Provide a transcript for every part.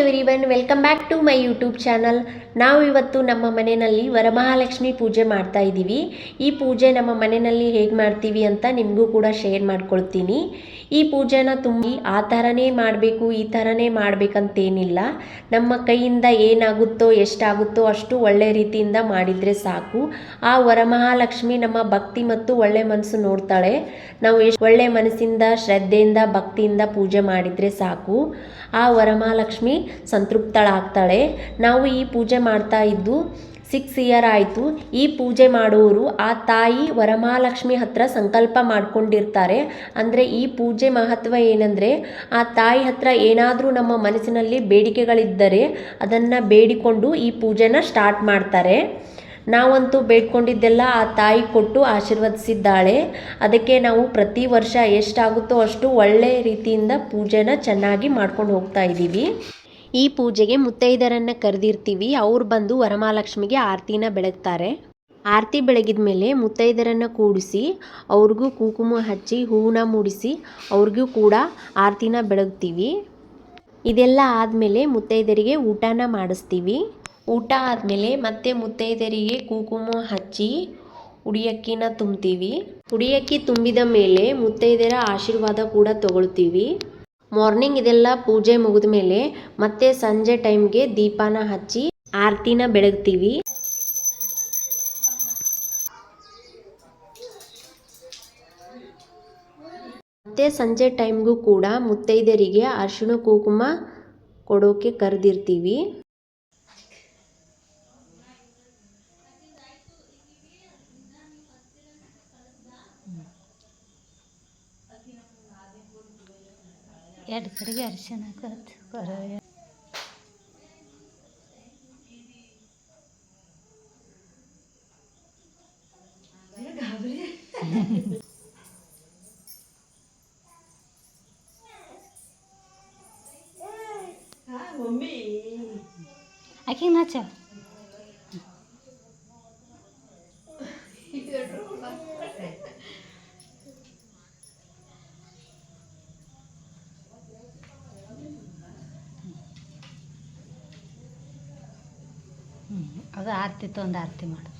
Everyone welcome back to my YouTube channel ನಾವು ಇವತ್ತು ನಮ್ಮ ಮನೆಯಲ್ಲಿ ವರಮಹಾಲಕ್ಷ್ಮಿ ಪೂಜೆ ಮಾಡ್ತಾ ಇದ್ದೀವಿ. ಈ ಪೂಜೆ ನಮ್ಮ ಮನೆಯಲ್ಲಿ ಹೇಗೆ ಮಾಡ್ತೀವಿ ಅಂತ ನಿಮಗೂ ಕೂಡ ಶೇರ್ ಮಾಡ್ಕೊಳ್ತೀನಿ. ಈ ಪೂಜೆನ ತುಂಬಿ ಆ ಥರನೇ ಮಾಡಬೇಕು, ಈ ಥರನೇ ಮಾಡಬೇಕಂತೇನಿಲ್ಲ. ನಮ್ಮ ಕೈಯಿಂದ ಏನಾಗುತ್ತೋ, ಎಷ್ಟಾಗುತ್ತೋ ಅಷ್ಟು ಒಳ್ಳೆ ರೀತಿಯಿಂದ ಮಾಡಿದರೆ ಸಾಕು. ಆ ವರಮಹಾಲಕ್ಷ್ಮಿ ನಮ್ಮ ಭಕ್ತಿ ಮತ್ತು ಒಳ್ಳೆ ಮನಸ್ಸು ನೋಡ್ತಾಳೆ. ನಾವು ಎಷ್ಟು ಒಳ್ಳೆ ಮನಸ್ಸಿಂದ, ಶ್ರದ್ಧೆಯಿಂದ, ಭಕ್ತಿಯಿಂದ ಪೂಜೆ ಮಾಡಿದರೆ ಸಾಕು. ಆ ವರಮಹಾಲಕ್ಷ್ಮಿ ಸಂತೃಪ್ತಳಾಗ್ತಾಳೆ. ನಾವು ಈ ಪೂಜೆ ಮಾಡ್ತಾ ಇದ್ದು ಸಿಕ್ಸ್ ಇಯರ್ ಆಯಿತು. ಈ ಪೂಜೆ ಮಾಡುವವರು ಆ ತಾಯಿ ವರಮಹಾಲಕ್ಷ್ಮಿ ಹತ್ರ ಸಂಕಲ್ಪ ಮಾಡ್ಕೊಂಡಿರ್ತಾರೆ. ಅಂದರೆ ಈ ಪೂಜೆ ಮಹತ್ವ ಏನಂದರೆ ಆ ತಾಯಿ ಹತ್ರ ಏನಾದರೂ ನಮ್ಮ ಮನಸ್ಸಿನಲ್ಲಿ ಬೇಡಿಕೆಗಳಿದ್ದರೆ ಅದನ್ನು ಬೇಡಿಕೊಂಡು ಈ ಪೂಜೆನ ಸ್ಟಾರ್ಟ್ ಮಾಡ್ತಾರೆ. ನಾವಂತೂ ಬೇಡ್ಕೊಂಡಿದ್ದೆಲ್ಲ ಆ ತಾಯಿ ಕೊಟ್ಟು ಆಶೀರ್ವದಿಸಿದ್ದಾಳೆ. ಅದಕ್ಕೆ ನಾವು ಪ್ರತಿ ವರ್ಷ ಎಷ್ಟಾಗುತ್ತೋ ಅಷ್ಟು ಒಳ್ಳೆ ರೀತಿಯಿಂದ ಪೂಜೆನ ಚೆನ್ನಾಗಿ ಮಾಡ್ಕೊಂಡು ಹೋಗ್ತಾ ಇದ್ದೀವಿ. ಈ ಪೂಜೆಗೆ ಮುತ್ತೈದರನ್ನು ಕರೆದಿರ್ತೀವಿ. ಅವ್ರು ಬಂದು ವರಮಹಾಲಕ್ಷ್ಮಿಗೆ ಆರತಿನ ಬೆಳಗ್ತಾರೆ. ಆರತಿ ಬೆಳಗಿದ ಮೇಲೆ ಮುತ್ತೈದರನ್ನು ಕೂಡಿಸಿ, ಅವ್ರಿಗೂ ಕುಂಕುಮ ಹಚ್ಚಿ, ಹೂವನ್ನ ಮೂಡಿಸಿ, ಅವ್ರಿಗೂ ಕೂಡ ಆರತಿನ ಬೆಳಗ್ತೀವಿ. ಇದೆಲ್ಲ ಆದಮೇಲೆ ಮುತ್ತೈದರಿಗೆ ಊಟನ ಮಾಡಿಸ್ತೀವಿ. ಊಟ ಆದಮೇಲೆ ಮತ್ತೆ ಮುತ್ತೈದರಿಗೆ ಕುಂಕುಮ ಹಚ್ಚಿ, ಉಡಿಯಕ್ಕಿನ ತುಂಬ್ತೀವಿ. ಉಡಿಯಕ್ಕಿ ತುಂಬಿದ ಮೇಲೆ ಮುತ್ತೈದರ ಆಶೀರ್ವಾದ ಕೂಡ ತಗೊಳ್ತೀವಿ. ಮಾರ್ನಿಂಗ್ ಇದೆಲ್ಲ ಪೂಜೆ ಮುಗಿದ ಮೇಲೆ ಮತ್ತೆ ಸಂಜೆ ಟೈಮ್ಗೆ ದೀಪಾನ ಹಚ್ಚಿ ಆರತಿನ ಬೆಳಗ್ತೀವಿ. ಮತ್ತೆ ಸಂಜೆ ಟೈಮ್ಗೂ ಕೂಡ ಮುತ್ತೈದೆಯರಿಗೆ ಅರಿಶಿಣ ಕುಂಕುಮ ಕೊಡೋಕೆ ಕರೆದಿರ್ತೀವಿ. ಎರಡು ಕಡೆಗೆ ಅರಿಶಿಣ ಕತ್ ಕೊರ ಆಕೆ ನಾಚ ಅದು ಆರತಿ ತೊಂದು ಆರತಿ ಮಾಡು.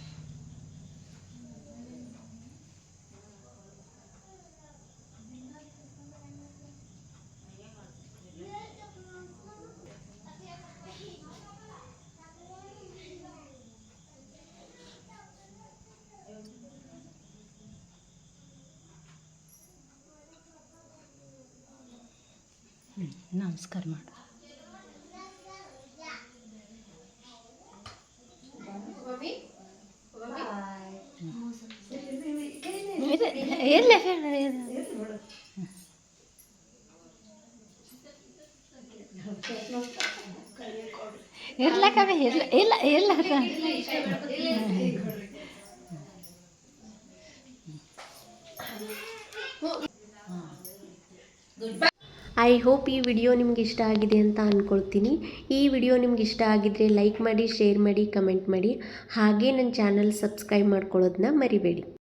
ನಮಸ್ಕಾರ ಮಾಡು. ಇಲ್ಲ ಇರ್ಲಕ್ಕವೆ ಇಲ್ಲ ಇಲ್ಲ ಇಲ್ಲ ಐ ಹೋಪ್ ಈ ವಿಡಿಯೋ ನಿಮ್ಗೆ ಇಷ್ಟ ಆಗಿದೆ ಅಂತ ಅಂದ್ಕೊಳ್ತೀನಿ ಈ ವಿಡಿಯೋ ನಿಮ್ಗೆ ಇಷ್ಟ ಆಗಿದ್ರೆ ಲೈಕ್ ಮಾಡಿ ಶೇರ್ ಮಾಡಿ ಕಮೆಂಟ್ ಮಾಡಿ. ಹಾಗೆ ನನ್ನ ಚಾನಲ್ ಸಬ್ಸ್ಕ್ರೈಬ್ ಮಾಡ್ಕೊಳ್ಳೋದನ್ನ ಮರಿಬೇಡಿ.